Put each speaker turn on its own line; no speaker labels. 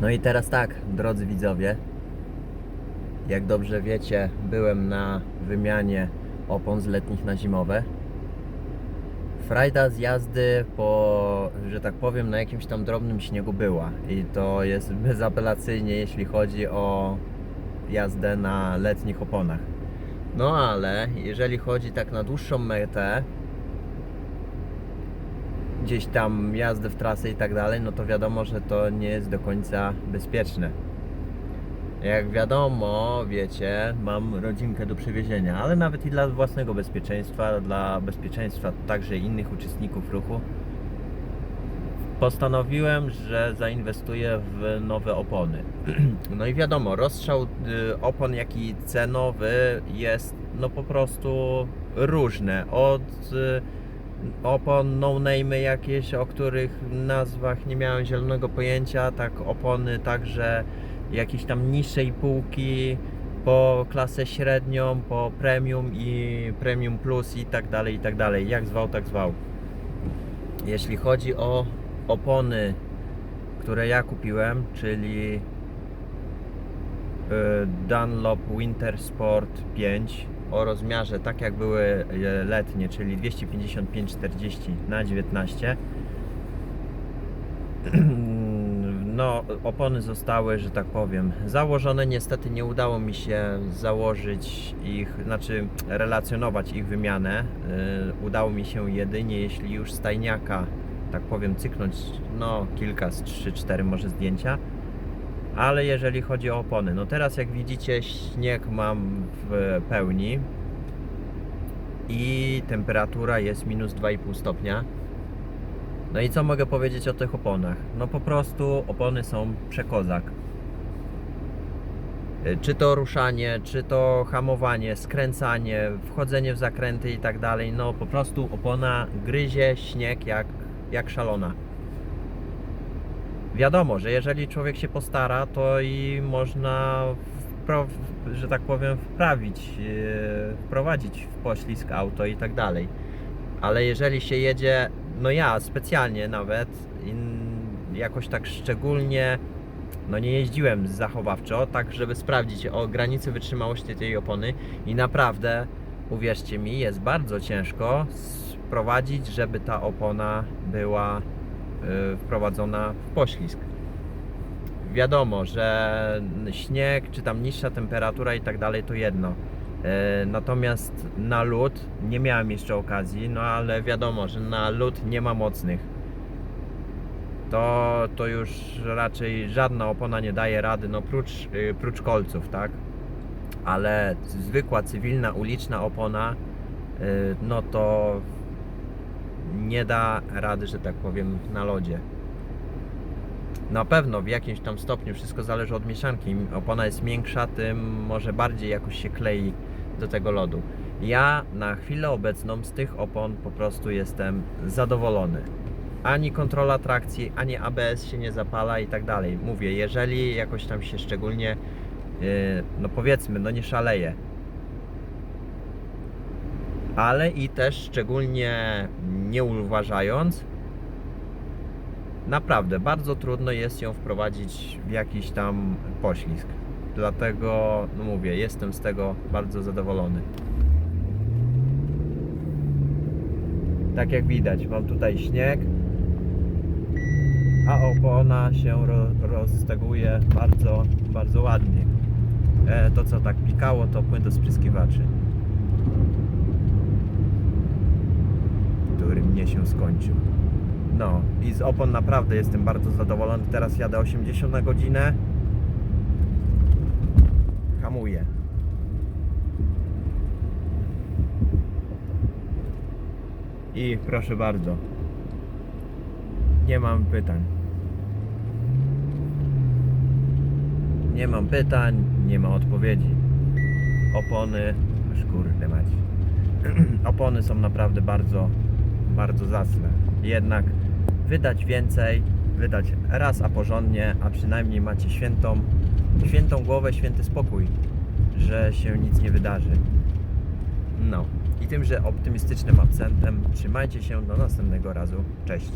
No i teraz tak, drodzy widzowie. Jak dobrze wiecie, byłem na wymianie opon z letnich na zimowe. Frajda z jazdy po, że tak powiem, na jakimś tam drobnym śniegu była. I to jest bezapelacyjnie, jeśli chodzi o jazdę na letnich oponach. No ale jeżeli chodzi tak na dłuższą metę, gdzieś tam jazdę w trasę i tak dalej, no to wiadomo, że to nie jest do końca bezpieczne. Jak wiadomo, wiecie, mam rodzinkę do przewiezienia, ale nawet i dla własnego bezpieczeństwa, dla bezpieczeństwa także innych uczestników ruchu, postanowiłem, że zainwestuję w nowe opony. No i wiadomo, rozstrzał y, opon, jak i cenowy jest no po prostu różne. Od y, opon no name jakieś, o których nazwach nie miałem zielonego pojęcia, tak opony także jakieś tam niższej półki, po klasę średnią, po premium i premium plus i tak dalej, i tak dalej. Jak zwał, tak zwał. Jeśli chodzi o opony, które ja kupiłem, czyli y, Dunlop Winter Sport 5 o rozmiarze tak jak były y, letnie, czyli 255-40 na 19 no, opony zostały, że tak powiem, założone. Niestety nie udało mi się założyć ich, znaczy relacjonować ich wymianę. Yy, udało mi się jedynie, jeśli już stajniaka, tak powiem, cyknąć, no kilka z 3-4 może zdjęcia. Ale jeżeli chodzi o opony, no teraz jak widzicie śnieg mam w pełni i temperatura jest minus 2,5 stopnia. No i co mogę powiedzieć o tych oponach? No po prostu opony są przekozak. Y, Czy to ruszanie, czy to hamowanie, skręcanie, wchodzenie w zakręty i tak dalej. No po prostu opona gryzie śnieg jak, jak szalona. Wiadomo, że jeżeli człowiek się postara, to i można, że tak powiem, wprawić, yy, wprowadzić w poślizg auto i tak dalej. Ale jeżeli się jedzie, no ja specjalnie nawet, jakoś tak szczególnie, no nie jeździłem zachowawczo, tak żeby sprawdzić o granicy wytrzymałości tej opony i naprawdę, uwierzcie mi, jest bardzo ciężko sprowadzić, żeby ta opona była wprowadzona w poślizg. Wiadomo, że śnieg, czy tam niższa temperatura i tak dalej to jedno. E, Natomiast na lód nie miałem jeszcze okazji, no ale wiadomo, że na lód nie ma mocnych. To, to już raczej żadna opona nie daje rady, no prócz, y, prócz kolców, tak? Ale zwykła, cywilna, uliczna opona, y, no to nie da rady, że tak powiem, na lodzie. Na pewno w jakimś tam stopniu wszystko zależy od mieszanki. Im opona jest miększa, tym może bardziej jakoś się klei do tego lodu. Ja na chwilę obecną z tych opon po prostu jestem zadowolony. Ani kontrola trakcji, ani ABS się nie zapala i tak dalej. Mówię, jeżeli jakoś tam się szczególnie, yy, no powiedzmy, no nie szaleje, ale i też szczególnie nie uważając, naprawdę bardzo trudno jest ją wprowadzić w jakiś tam poślizg. Dlatego, no mówię, jestem z tego bardzo zadowolony. Tak jak widać, mam tutaj śnieg, a opona się ro, rozteguje bardzo, bardzo ładnie. E, to co tak pikało, to płyn do spryskiwaczy. Który mnie się skończył. No i z opon naprawdę jestem bardzo zadowolony. Teraz jadę 80 na godzinę. Hamuję. I proszę bardzo. Nie mam pytań. Nie mam pytań, nie ma odpowiedzi. Opony, aż kurde mać. Opony są naprawdę bardzo, bardzo zacne. Jednak wydać więcej, wydać raz a porządnie, a przynajmniej macie świętą, świętą głowę, święty spokój, że się nic nie wydarzy. No i tymże optymistycznym akcentem trzymajcie się do następnego razu. Cześć.